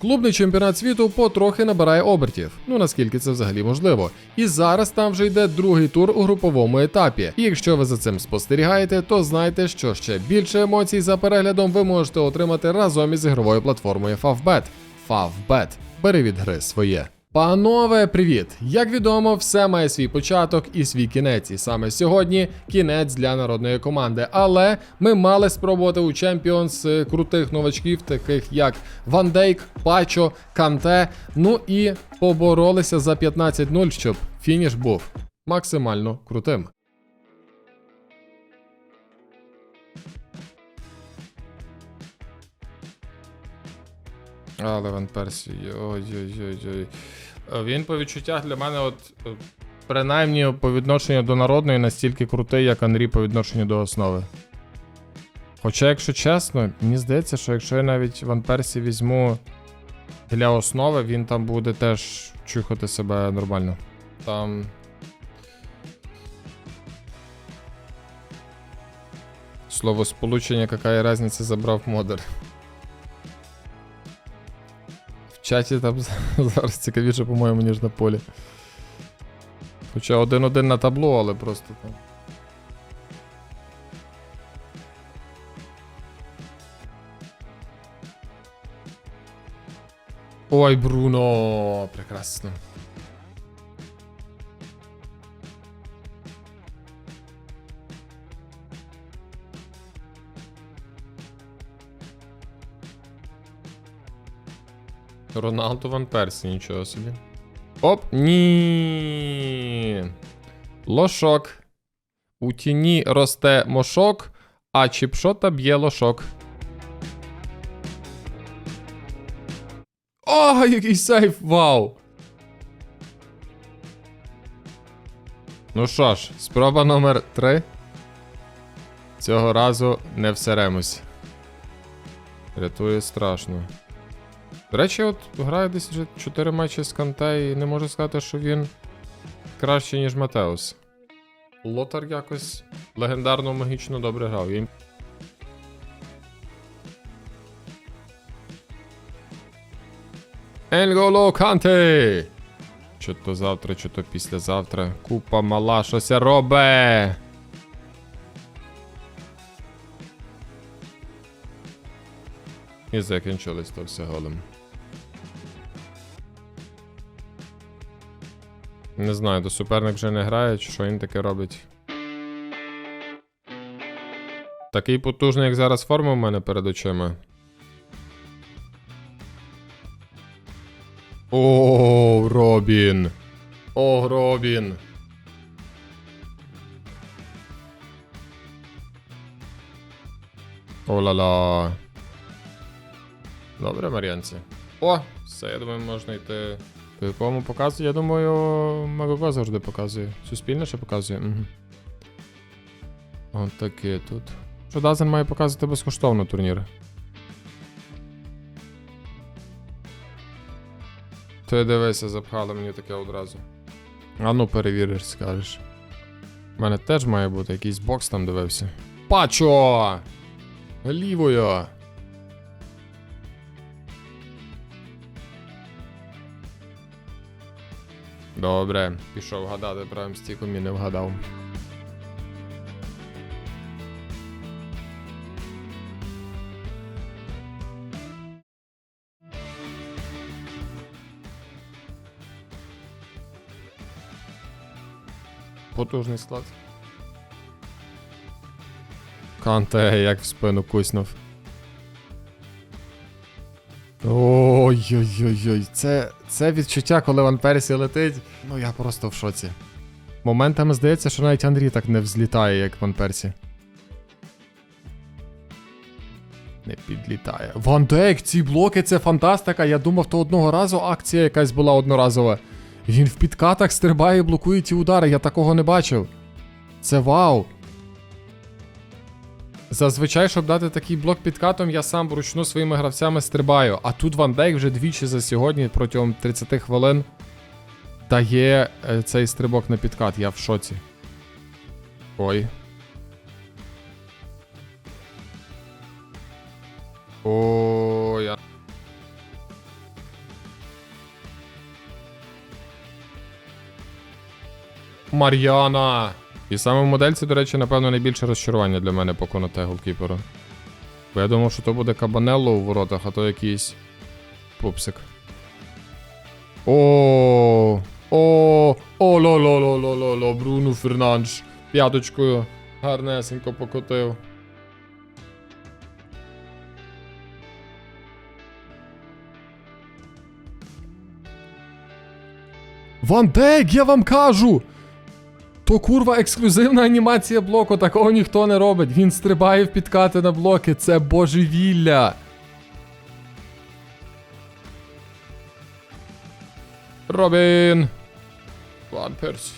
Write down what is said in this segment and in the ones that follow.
Клубний чемпіонат світу потрохи набирає обертів. Ну наскільки це взагалі можливо. І зараз там вже йде другий тур у груповому етапі. І якщо ви за цим спостерігаєте, то знайте, що ще більше емоцій за переглядом ви можете отримати разом із ігровою платформою Favbet. Favbet. Бери від гри своє. Панове, привіт! Як відомо, все має свій початок і свій кінець. І саме сьогодні кінець для народної команди. Але ми мали спробувати у е, крутих новачків, таких як Ван Дейк, Пачо, Канте. Ну і поборолися за 15-0, щоб фініш був максимально крутим. Але Ван Персі, ой-ой-ой. Він по відчуттях для мене, от е, принаймні по відношенню до народної, настільки крутий, як Анрі по відношенню до основи. Хоча, якщо чесно, мені здається, що якщо я навіть Ван Персі візьму для основи, він там буде теж чухати себе нормально. Там. Слово сполучення, яка різниця забрав модер. Чаті там зараз цікавіше, по-моєму, ніж на полі. Хоча один-один на табло, але просто там. Ой, Бруно! Прекрасно. Роналду Ван Персі, нічого собі. Оп, ні. Лошок. У тіні росте мошок, а чіпшота б'є лошок. О, який сейф! Вау! Ну що ж, спроба номер 3. Цього разу не всеремось. Рятує страшно. До речі, от грає десь вже 4 матчі з Канте і не можу сказати, що він кращий, ніж Матеус. Лотар якось легендарно магічно добре грав. Він... Енголо Канте! Чи то завтра, чи то післязавтра. Купа мала, щося робе! І закінчилось то все голем. Не знаю, до суперник вже не грає, чи що він таке робить. Такий потужний, як зараз форма в мене перед очима. О, Робін. О, Робін. О-ла-ла. Добре, Мар'янці. О, все, я думаю, можна йти. По якому показує? Я думаю, Магого завжди показує. Суспільне ще показує. Угу. От таке тут. Що Дазен має показувати безкоштовно турнір. Ти дивися, запхали мені таке одразу. А ну перевіриш, скажеш. У мене теж має бути якийсь бокс там дивився. Пачо! Лівою! Добре, пішов гадати правим стіком і не вгадав. Потужний склад. Канте, як в спину куснув. Ой-ой-ой-ой, це, це відчуття, коли Ван Персі летить. Ну я просто в шоці. Моментами здається, що навіть Андрій так не взлітає, як Ван Персі. Не підлітає. Ван Дейк, ці блоки це фантастика. Я думав, то одного разу акція якась була одноразова. Він в підкатах стрибає і блокує ті удари, я такого не бачив. Це вау. Зазвичай, щоб дати такий блок під катом, я сам вручну своїми гравцями стрибаю. А тут Ван Дейк вже двічі за сьогодні протягом 30 хвилин дає е, цей стрибок на підкат. Я в шоці. Ой. Ой. Я... Мар'яна. І саме в модельці, до речі, напевно, найбільше розчарування для мене по коноте голкіперу. Бо я думав, що то буде Кабанелло у воротах, а то якийсь пупсик. О, о, о, ло ло ло ло ло ло Бруно Фернандш. П'яточкою гарнесенько покотив. Ван Дейк, я вам кажу! То курва ексклюзивна анімація блоку, такого ніхто не робить. Він стрибає в підкати на блоки, це божевілля. Робін. Ван Персі.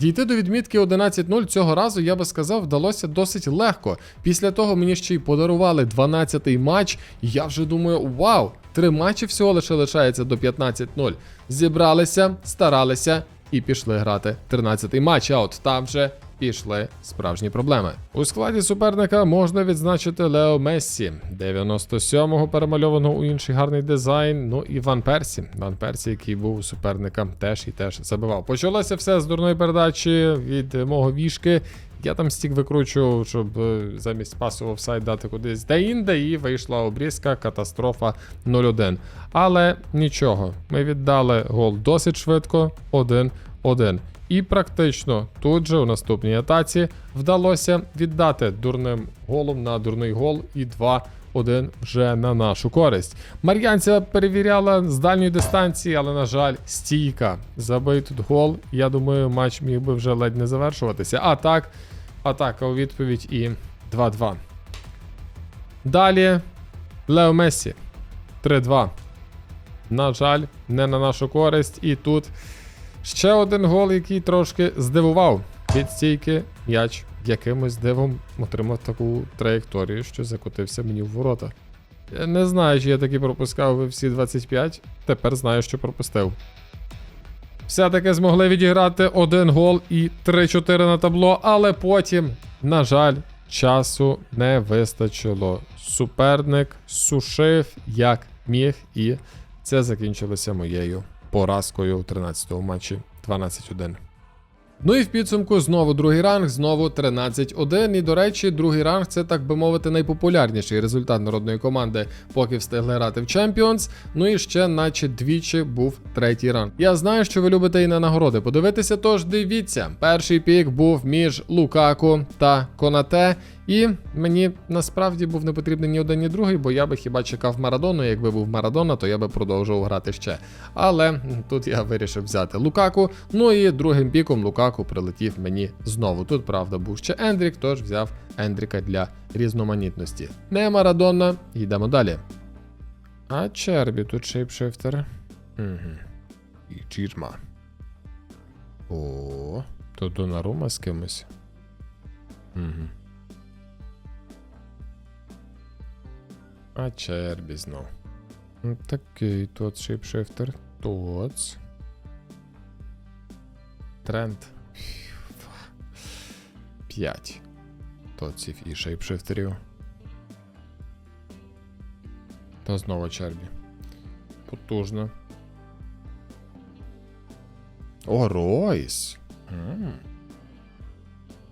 Дійти до відмітки 11-0 цього разу, я би сказав, вдалося досить легко. Після того мені ще й подарували 12-й матч, і я вже думаю, вау, три матчі всього лише лишається до 15-0. Зібралися, старалися і пішли грати 13-й матч, а от там вже пішли справжні проблеми. У складі суперника можна відзначити Лео Мессі, 97-го перемальованого у інший гарний дизайн. Ну і Ван Персі. Ван Персі, який був у суперника, теж і теж забивав. Почалося все з дурної передачі від мого вішки. Я там стік викручував, щоб е, замість пасу офсайд дати кудись де-інде, і вийшла обрізка, катастрофа 0-1. Але нічого, ми віддали гол досить швидко, 1-1. І практично тут же у наступній атаці вдалося віддати дурним голом на дурний гол і 2-1 вже на нашу користь. Мар'янця перевіряла з дальньої дистанції, але, на жаль, стійка. Забий тут гол. Я думаю, матч міг би вже ледь не завершуватися. А так, атака у відповідь і 2-2. Далі Лео Мессі 3-2. На жаль, не на нашу користь. І тут ще один гол, який трошки здивував. Від стійки м'яч якимось дивом отримав таку траєкторію, що закотився мені в ворота. Я не знаю, чи я таки пропускав всі 25. Тепер знаю, що пропустив. Все-таки змогли відіграти один гол і 3-4 на табло, але потім, на жаль, часу не вистачило. Суперник сушив як міг, і це закінчилося моєю поразкою у 13-му матчі 12-1. Ну і в підсумку знову другий ранг, знову 13-1. І до речі, другий ранг це, так би мовити, найпопулярніший результат народної команди, поки встигли грати в Champions. Ну і ще, наче двічі, був третій ранг. Я знаю, що ви любите і на нагороди подивитися, тож дивіться. Перший пік був між Лукаку та Конате. І мені насправді був не потрібний ні один, ні другий, бо я би хіба чекав Марадону. Якби був Марадона, то я би продовжував грати ще. Але тут я вирішив взяти Лукаку. Ну і другим піком Лукаку прилетів мені знову. Тут, правда, був ще Ендрік, тож взяв Ендріка для різноманітності. Не Марадона, йдемо далі. А Чербі тут шейпшифтер. Угу. І Чірма. О, тут Донарума з кимось. Угу. А Чербі знов. Такий тут шейпшифтер. Тоц. Тренд. 5 тоців і шейпшифтерів. Та знову Чербі. Потужно. О, Ройс. М.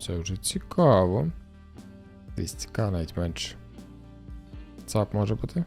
Це вже цікаво. Десь цікаво навіть менше. ЦАП може бути?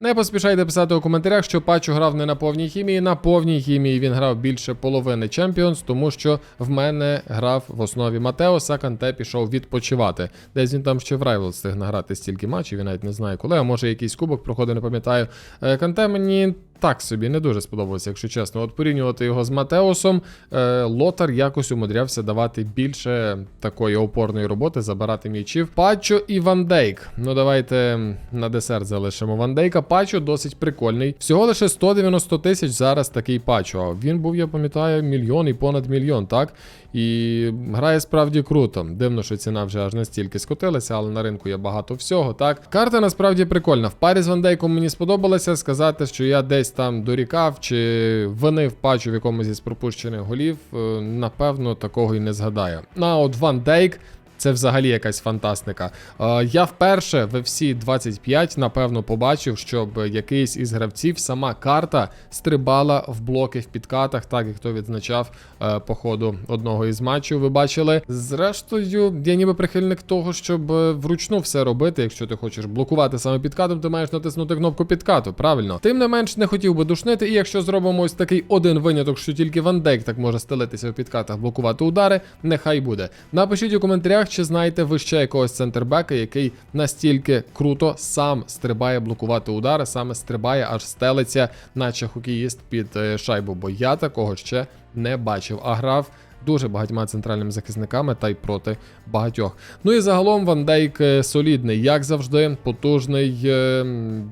Не поспішайте писати у коментарях, що Пачо грав не на повній хімії. На повній хімії він грав більше половини Champions, тому що в мене грав в основі Матеоса, Канте пішов відпочивати. Десь він там ще в Райвел встиг награти стільки матчів, він навіть не знає коли, а може якийсь кубок проходив, не пам'ятаю. Е, Канте мені так собі не дуже сподобався, якщо чесно. От порівнювати його з Матеосом, е, Лотар якось умудрявся давати більше такої опорної роботи, забирати м'ячів. Пачо і Ван Дейк. Ну давайте на десерт залишимо Ван Дейка. Пачо досить прикольний. Всього лише 190 тисяч зараз такий пачо. Він був, я пам'ятаю, мільйон і понад мільйон, так? І грає справді круто. Дивно, що ціна вже аж настільки скотилася, але на ринку є багато всього, так. Карта насправді прикольна. В парі з Ван Дейком мені сподобалося сказати, що я десь там дорікав чи винив патчу в якомусь із пропущених голів. е, Напевно, такого і не згадаю. А от Ван Дейк. Це взагалі якась фантастика. Е, я вперше в FC 25, напевно, побачив, щоб якийсь із гравців сама карта стрибала в блоки в підкатах, так як то відзначав е, по ходу одного із матчів. Ви бачили. Зрештою, я ніби прихильник того, щоб е, вручну все робити. Якщо ти хочеш блокувати саме підкатом, ти маєш натиснути кнопку підкату. Правильно, тим не менш не хотів би душнити. І якщо зробимо ось такий один виняток, що тільки Ван Дейк так може стелитися в підкатах, блокувати удари, нехай буде. Напишіть у коментарях, чи знаєте ви ще якогось центрбека, який настільки круто сам стрибає блокувати удари, саме стрибає, аж стелиться, наче хокеїст під е, шайбу. Бо я такого ще не бачив, а грав. Дуже багатьма центральними захисниками та й проти багатьох. Ну і загалом Ван Дейк е, солідний, як завжди, потужний, е,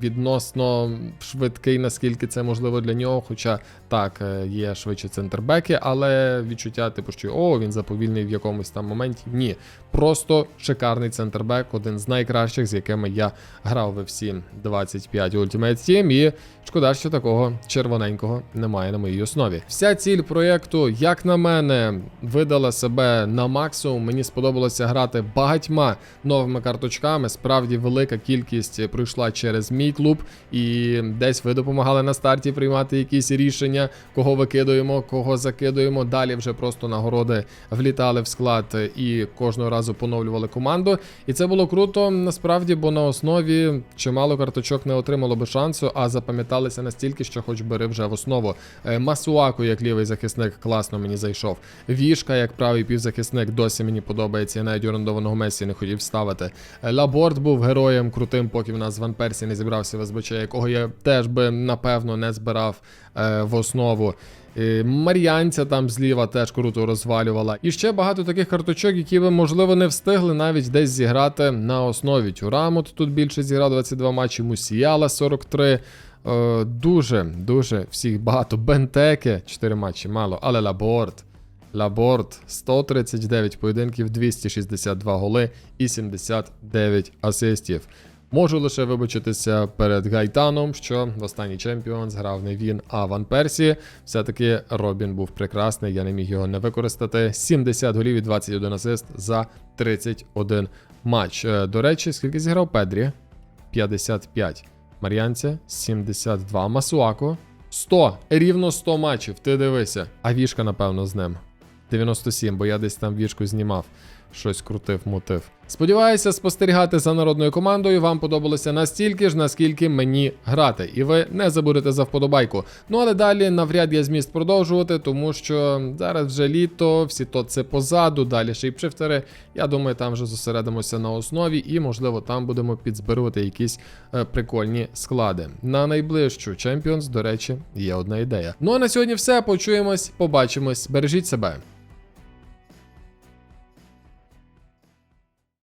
відносно швидкий, наскільки це можливо для нього. Хоча так, е, є швидше центрбеки, але відчуття, типу, що о, він заповільний в якомусь там моменті. Ні. Просто шикарний центрбек, один з найкращих, з якими я грав в FC 25 Ultimate Team. І шкода, що такого червоненького немає на моїй основі. Вся ціль проєкту, як на мене, видала себе на максимум. Мені сподобалося грати багатьма новими карточками. Справді велика кількість пройшла через мій клуб, і десь ви допомагали на старті приймати якісь рішення, кого викидуємо, кого закидуємо. Далі вже просто нагороди влітали в склад і кожного разу поновлювали команду. І це було круто насправді, бо на основі чимало карточок не отримало би шансу, а запам'яталися настільки, що хоч бери вже в основу. Е, Масуаку, як лівий захисник, класно мені зайшов. Вішка, як правий півзахисник, досі мені подобається. Я навіть орендованого Месі не хотів ставити. Лаборт був героєм крутим, поки в нас Ван Персі не зібрався в СБЧ, якого я теж би напевно не збирав е, в основу. Мар'янця там зліва теж круто розвалювала. І ще багато таких карточок, які ви, можливо, не встигли навіть десь зіграти на основі. Тюрамут тут більше зіграв 22 матчі, Мусіяла 43. Е, дуже, дуже всіх багато. Бентеки 4 матчі, мало, але Лаборт. Лаборт 139 поєдинків, 262 голи і 79 асистів. Можу лише вибачитися перед Гайтаном, що в останній чемпіон зграв не він, а Ван Персі. Все-таки Робін був прекрасний, я не міг його не використати. 70 голів і 21 асист за 31 матч. Е, До речі, скільки зіграв Педрі? 55. Мар'янця 72. Масуако 100. Рівно 100 матчів. Ти дивися. А вішка, напевно, з ним. 97, бо я десь там вішку знімав. Щось крутив, мутив. Сподіваюся, спостерігати за народною командою вам подобалося настільки ж, наскільки мені грати. І ви не забудете за вподобайку. Ну але далі навряд я зміст продовжувати, тому що зараз вже літо, всі то це позаду, далі шейпшифтери. Я думаю, там вже зосередимося на основі, і можливо там будемо підзбирувати якісь е, прикольні склади. На найближчу Champions, до речі, є одна ідея. Ну а на сьогодні все. Почуємось, побачимось. Бережіть себе.